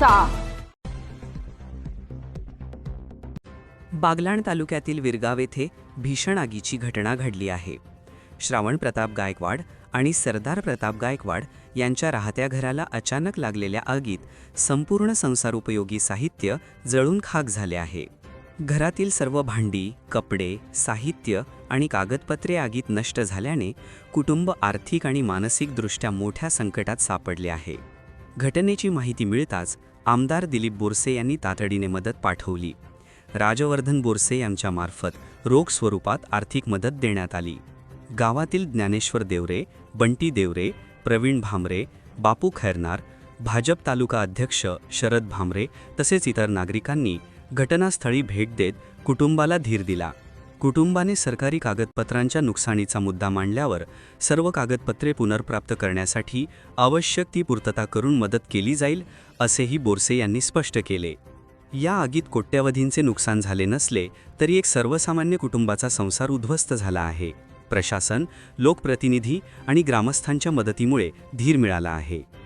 करायचा बागलाण तालुक्यातील विरगाव येथे भीषण आगीची घटना घडली आहे. श्रावण प्रताप गायकवाड आणि सरदार प्रताप गायकवाड यांच्या राहत्या घराला अचानक लागलेल्या आगीत संपूर्ण संसारोपयोगी साहित्य जळून खाक झाले आहे. घरातील सर्व भांडी कपडे साहित्य आणि कागदपत्रे आगीत नष्ट झाल्याने कुटुंब आर्थिक आणि मानसिकदृष्ट्या मोठ्या संकटात सापडले आहे. घटनेची माहिती मिळताच आमदार दिलीप बोरसे यांनी तातडीने मदत पाठवली. राजवर्धन बोरसे यांच्यामार्फत रोख स्वरूपात आर्थिक मदत देण्यात आली. गावातील ज्ञानेश्वर देवरे बंटी देवरे प्रवीण भामरे बापू खैरनार भाजप तालुका अध्यक्ष शरद भामरे तसेच इतर नागरिकांनी घटनास्थळी भेट देत कुटुंबाला धीर दिला. कुटुंबाने सरकारी कागदपत्रांच्या नुकसानीचा मुद्दा मांडल्यावर सर्व कागदपत्रे पुनर्प्राप्त करण्यासाठी आवश्यक ती पूर्तता करून मदत केली जाईल असेही बोरसे यांनी स्पष्ट केले. या आगीत कोट्यवधींचे नुकसान झाले नसले तरी एक सर्वसामान्य कुटुंबाचा संसार उद्ध्वस्त झाला आहे. प्रशासन लोकप्रतिनिधी आणि ग्रामस्थांच्या मदतीमुळे धीर मिळाला आहे.